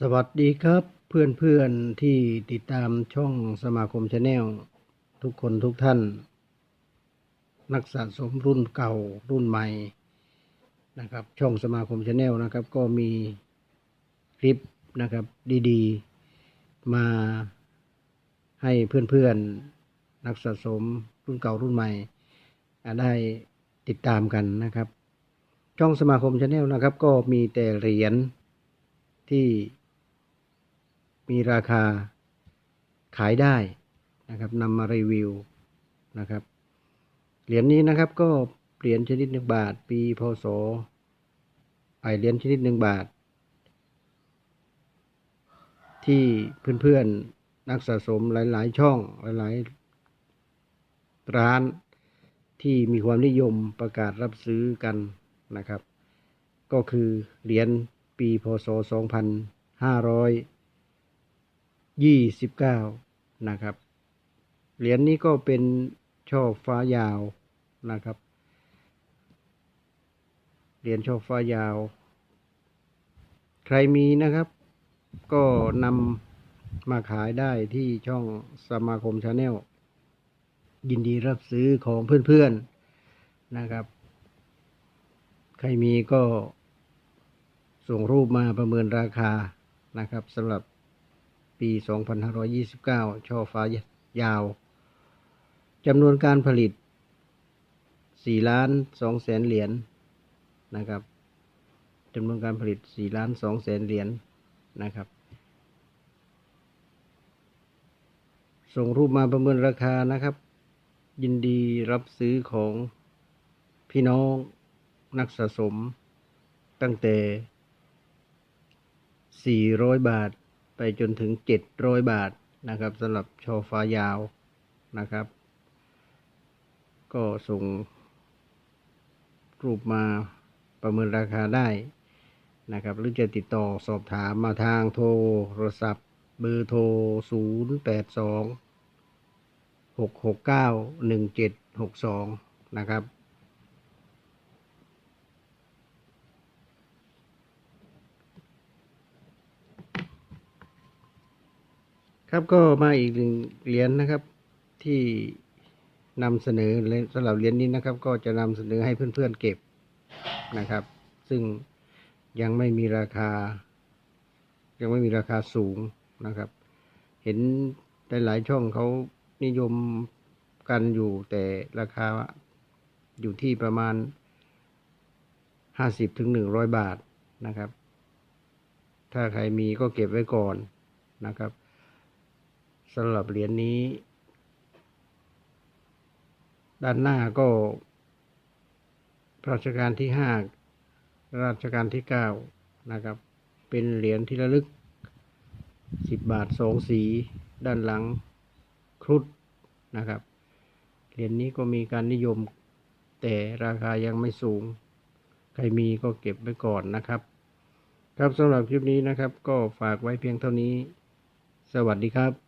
สวัสดีครับเพื่อนเพื่อนๆที่ติดตามช่องสมาคมชาแนลทุกคนทุกท่าน นักสะสมรุ่นเก่ารุ่นใหม่นะครับ ช่องสมาคมชาแนลนะครับ ก็มีคลิปนะครับดีๆ มาให้เพื่อนๆนักสะสมรุ่นเก่ารุ่นใหม่ ได้ติดตามกันนะครับ ช่องสมาคมชาแนลนะครับ ก็มีแต่เหรียญที่ มีราคาขายได้นะครับนำมารีวิวนะครับเหรียญนี้นะครับก็เหรียญชนิดหนึ่งบาท ปีพศไอเหรียญชนิดหนึ่งบาท ที่เพื่อนๆนักสะสมหลายๆ ช่องหลายๆ ร้านที่มีความนิยมประกาศรับซื้อกันนะครับ ก็คือเหรียญปีพศ 2529นะครับ เหรียญนี้ก็เป็นช่อฟ้ายาวนะครับ เหรียญช่อฟ้ายาว ใครมีนะครับ ก็นำมาขายได้ที่ช่องสมาคมชาแนลยินดีรับซื้อของเพื่อนๆนะครับ ใครมีก็ส่งรูปมาประเมินราคานะครับสำหรับ ปี 2529 ช่อฟ้ายาว จำนวนการผลิต 4 ล้าน2แสนเหรียญนะครับจำนวนการผลิต 4 ล้าน2แสนเหรียญนะครับ ส่งรูปมาประเมินราคานะครับ ยินดีรับซื้อของพี่น้องนักสะสมตั้งแต่ 400 บาท ไปจนถึง 700 บาทนะครับสำหรับชอฟ้ายาวนะครับ ก็ส่งรูปมาประเมินราคาได้นะครับ หรือจะติดต่อสอบถามมาทางโทรศัพท์เบอร์โทร 082 669 1762 นะครับ ครับก็มาอีกหนึ่งเหรียญนะครับที่นำเสนอสำหรับเหรียญนี้นะครับ ก็จะนำเสนอให้เพื่อนๆเก็บนะครับ ซึ่งยังไม่มีราคา ยังไม่มีราคาสูงนะครับ เห็นหลายๆช่องเขานิยมกันอยู่แต่ราคาอยู่ที่ประมาณห้าสิบถึงหนึ่งร้อยบาทนะครับ ถ้าใครมีก็เก็บไว้ก่อนนะครับ สำหรับเหรียญนี้ ด้านหน้าก็รัชกาลที่ห้ารัชกาลที่เก้านะครับ เป็นเหรียญที่ระลึกสิบบาทสองสี ด้านหลังครุฑนะครับ เหรียญนี้ก็มีการนิยมแต่ราคายังไม่สูง ใครมีก็เก็บไว้ก่อนนะครับ ครับสำหรับคลิปนี้นะครับ ก็ฝากไว้เพียงเท่านี้ สวัสดีครับ